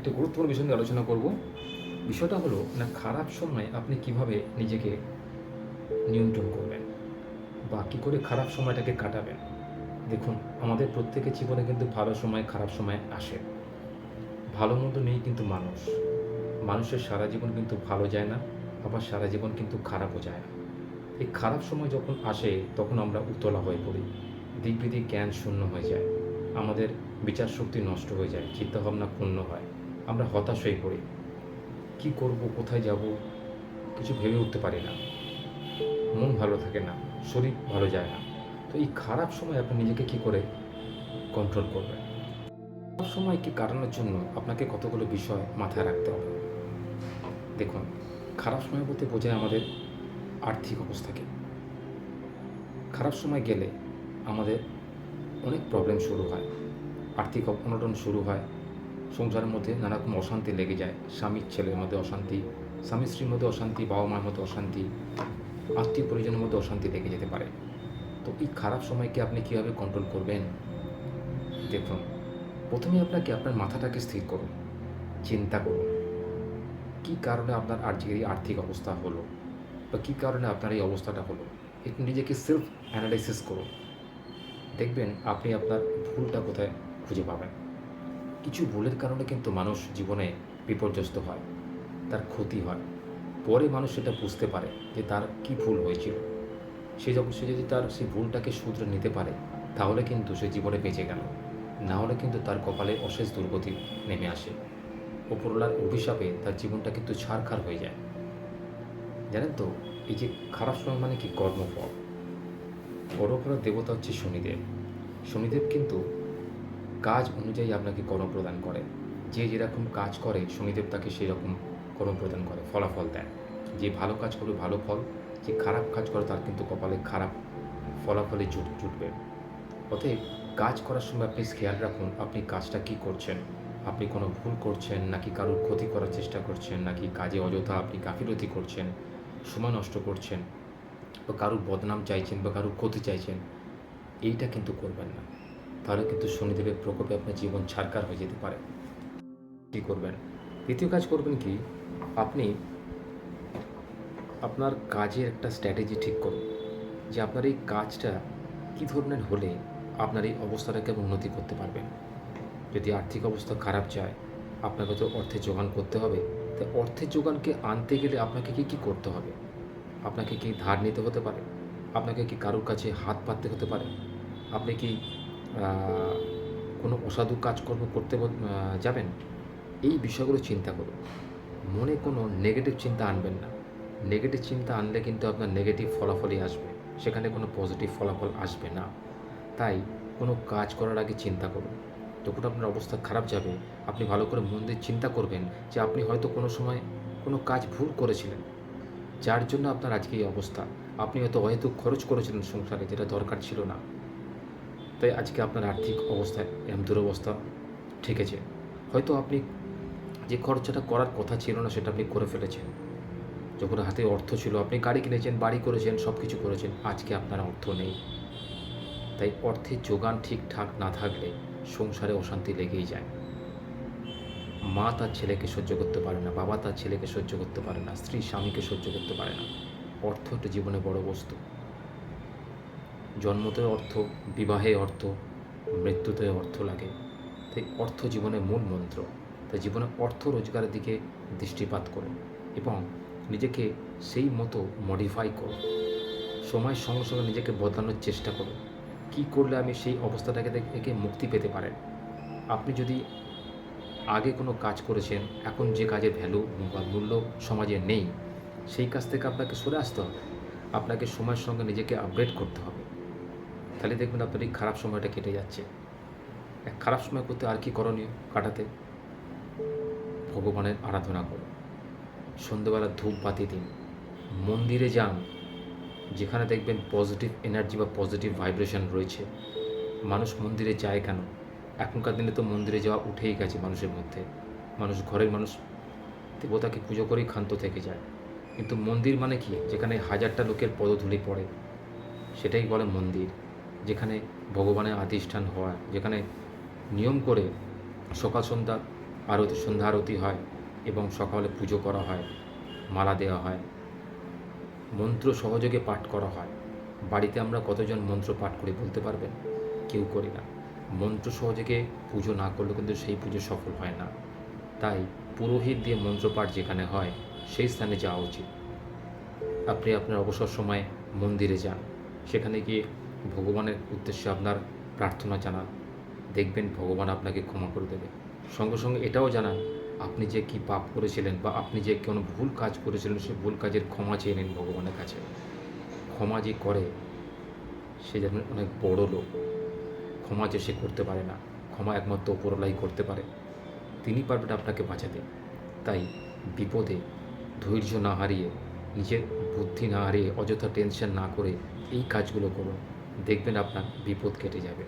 একটা গুরুত্বপূর্ণ বিষয় নিয়ে আলোচনা করব। বিষয়টা হলো, না খারাপ সময় আপনি কীভাবে নিজেকে নিয়ন্ত্রণ করবেন বা কী করে খারাপ সময়টাকে কাটাবেন? দেখুন, আমাদের প্রত্যেকের জীবনে কিন্তু ভালো সময়, খারাপ সময় আসে। ভালো মন্দ নেই কিন্তু মানুষ। মানুষের সারা জীবন কিন্তু ভালো যায় না, আবার সারা জীবন কিন্তু খারাপও যায় না। এই খারাপ সময় যখন আসে, তখন আমরা উতলা হয়ে পড়ি। দিক বিদিক জ্ঞান শূন্য হয়ে যায়। আমাদের বিচার শক্তি নষ্ট হয়ে যায়, চিন্তাভাবনা ক্ষুণ্ণ হয়। আমরা হতাশ হয়ে পড়ি। কি করব, কোথায় যাব, কিছু ভেবে উঠতে পারি না। মন ভালো থাকে না, শরীর ভালো যায় না। তো এই খারাপ সময় আপনি নিজেকে কি করে কন্ট্রোল করবেন? খারাপ সময়কে কাটানোর জন্য আপনাকে কতগুলো বিষয় মাথায় রাখতে হবে? দেখুন, খারাপ সময় বলতে বোঝায় আমাদের আর্থিক অবস্থাকে খারাপ সময় গেলে আমাদের অনেক প্রবলেম শুরু হয়। আর্থিক অনটন শুরু হয়। সংসারের মধ্যে নানা রকম অশান্তি লেগে যায়। স্বামীর ছেলের মধ্যে অশান্তি, স্বামী স্ত্রীর মধ্যে অশান্তি বাবা মার মধ্যে অশান্তি, আত্মীয় পরিজনের মধ্যে অশান্তি লেগে যেতে পারে। তো এই খারাপ সময়কে আপনি কীভাবে কন্ট্রোল করবেন? দেখুন, প্রথমে আপনাকে আপনার মাথাটাকে স্থির করুন, চিন্তা করুন, কী কারণে আপনার আজকের এই আর্থিক অবস্থা হলো বা কী কারণে আপনার এই অবস্থাটা হলো? একটু নিজেকে সেলফ অ্যানালাইসিস করুন। দেখবেন আপনি আপনার ভুলটা কোথায় খুঁজে পাবেন। কিছু ভুলের কারণে কিন্তু মানুষ জীবনে বিপর্যস্ত হয়, তার ক্ষতি হয়। পরে মানুষ সেটা বুঝতে পারে যে তার কি ভুল হয়েছিল। সে যখন, সে যদি তার সেই ভুলটাকে শুধরে নিতে পারে, তাহলে কিন্তু সে জীবনে বেঁচে গেল। না হলে কিন্তু তার কপালে অশেষ দুর্গতি নেমে আসে। ওপরলার অভিশাপে তার জীবনটা কিন্তু ছাড়খার হয়ে যায়। জানেন তো, এই যে খারাপ সময় মানে কি কর্মফল? কর্মফলের দেবতা হচ্ছে শনিদেব। শনিদেব কিন্তু কাজ অনুযায়ী আপনাকে কর্ম প্রদান করে। যে যেরকম কাজ করে, শনিদেব তাকে সেই রকম কর্ম প্রদান করে, ফলাফল দেয় যে ভালো কাজ করবে, ভালো ফল। যে খারাপ কাজ করে, তার কিন্তু কপালে খারাপ ফলাফলে জুট, জুটবে। অতএব কাজ করার সময় আপনি খেয়াল রাখুন, আপনি কাজটা কি করছেন? আপনি কোনো ভুল করছেন, নাকি কারোর ক্ষতি করার চেষ্টা করছেন, নাকি কাজে অযথা আপনি গাফিলতি করছেন, সময় নষ্ট করছেন, বা কারোর বদনাম চাইছেন, বা কারোর ক্ষতি চাইছেন, এইটা কিন্তু করবেন না। তাহলে কিন্তু শনিদেবের প্রকোপে আপনার জীবন ছাড়কার হয়ে যেতে পারে। কী করবেন? দ্বিতীয় কাজ করবেন কি? আপনি আপনার কাজের একটা স্ট্র্যাটেজি ঠিক করুন যে আপনার এই কাজটা কী ধরনের হলে আপনার এই অবস্থাটাকে উন্নতি করতে পারবেন। যদি আর্থিক অবস্থা খারাপ যায় আপনাকে তো অর্থের যোগান করতে হবে। তাই অর্থের যোগানকে আনতে গেলে আপনাকে কি কী করতে হবে? আপনাকে কি ধার নিতে হতে পারে? আপনাকে কি কারোর কাছে হাত পাততে হতে পারে? আপনি কি কোনো অসাধু কাজকর্ম করতে যাবেন, এই বিষয়গুলো চিন্তা করুন। মনে কোনো নেগেটিভ চিন্তা আনবেন না। নেগেটিভ চিন্তা আনলে কিন্তু আপনার নেগেটিভ ফলাফলই আসবে। সেখানে কোনো পজিটিভ ফলাফল আসবে না। তাই কোনো কাজ করার আগে চিন্তা করুন। যখন আপনার অবস্থা খারাপ যাবে, আপনি ভালো করে মন দিয়ে চিন্তা করবেন যে আপনি হয়তো কোনো সময় কোনো কাজ ভুল করেছিলেন। যার জন্য আপনার আজকে এই অবস্থা। আপনি হয়তো হয়তো খরচ করেছিলেন সংসারে, যেটা দরকার ছিল না। তাই আজকে আপনার আর্থিক অবস্থায় এরম দুরবস্থা ঠেকেছে হয়তো আপনি যে খরচাটা করার কথা ছিল না, সেটা আপনি করে ফেলেছেন। যখন হাতে অর্থ ছিল, আপনি গাড়ি কিনেছেন, বাড়ি করেছেন সব কিছু করেছেন, আজকে আপনার অর্থ নেই। তাই অর্থের যোগান ঠিকঠাক না থাকলে সংসারে অশান্তি লেগেই যায়। মা তার ছেলেকে সহ্য করতে পারে না, বাবা তার ছেলেকে সহ্য করতে পারে না, স্ত্রী স্বামীকে সহ্য করতে পারে না। অর্থ একটা জীবনে বড় বস্তু। জন্মতে অর্থ, বিবাহে অর্থ, মৃত্যুতে অর্থ লাগে। তাই অর্থ জীবনের মূল মন্ত্র। তাই জীবনে অর্থ রোজগারের দিকে দৃষ্টিপাত করুন এবং নিজেকে সেই মতো মডিফাই করুন সময়ের সঙ্গে সঙ্গে নিজেকে বদলানোর চেষ্টা করুন কী করলে আমি সেই অবস্থাটাকে থেকে মুক্তি পেতে পারেন? আপনি যদি আগে কোনো কাজ করেছেন, এখন যে কাজের ভ্যালু বা মূল্য সমাজে নেই, সেই কাজ থেকে আপনাকে সরে আসতে হবে। আপনাকে সময়ের সঙ্গে নিজেকে আপগ্রেড করতে হবে। তাহলে দেখবেন আপনার এই খারাপ সময়টা কেটে যাচ্ছে। এক খারাপ সময় করতে আর কি করণীয় কাটাতে? ভগবানের আরাধনা করুন সন্ধ্যেবেলা ধূপ বাতি দিন। মন্দিরে যান। যেখানে দেখবেন পজিটিভ এনার্জি বা পজিটিভ ভাইব্রেশন রয়েছে। মানুষ মন্দিরে যায় কেন? এখনকার দিনে তো মন্দিরে যাওয়া উঠেই গেছে মানুষের মধ্যে। মানুষ ঘরের মানুষ দেবতাকে পুজো করেই ক্ষান্ত থেকে যায়। কিন্তু মন্দির মানে কি? যেখানে হাজারটা লোকের পদধূলি পড়ে। সেটাই বলে মন্দির। যেখানে ভগবানের আধিষ্ঠান হওয়া যেখানে নিয়ম করে সকাল সন্ধ্যা আরতি সন্ধ্যা আরতি হয় এবং সকালে পুজো করা হয়, মালা দেওয়া হয়, মন্ত্র সহযোগে পাঠ করা হয়। বাড়িতে আমরা কতজন মন্ত্র পাঠ করি বলতে পারবেন? কেউ করি না। মন্ত্র সহযোগে পুজো না করলে কিন্তু সেই পুজো সফল হয় না। তাই পুরোহিত দিয়ে মন্ত্রপাঠ যেখানে হয়, সেই স্থানে যাওয়া উচিত। আপনি আপনার অবসর সময় মন্দিরে যান। সেখানে গিয়ে ভগবানের উদ্দেশ্যে আপনার প্রার্থনা জানান। দেখবেন ভগবান আপনাকে ক্ষমা করে দেবে। সঙ্গে সঙ্গে এটাও জানান, আপনি যে কি পাপ করেছিলেন বা আপনি যে কোনো ভুল কাজ করেছিলেন সেই ভুল কাজের ক্ষমা চেয়ে নিন ভগবানের কাছে। ক্ষমা যে করে, সে যেন অনেক বড় লোক। ক্ষমা যে সে করতে পারে না, ক্ষমা একমাত্র ওপরলাই করতে পারে। তিনি পারবেন আপনাকে বাঁচাতে। তাই বিপদে ধৈর্য না হারিয়ে, নিজের বুদ্ধি না হারিয়ে, অযথা টেনশন না করে এই কাজগুলো করুন। দেখবেন আপনার বিপদ কেটে যাবে।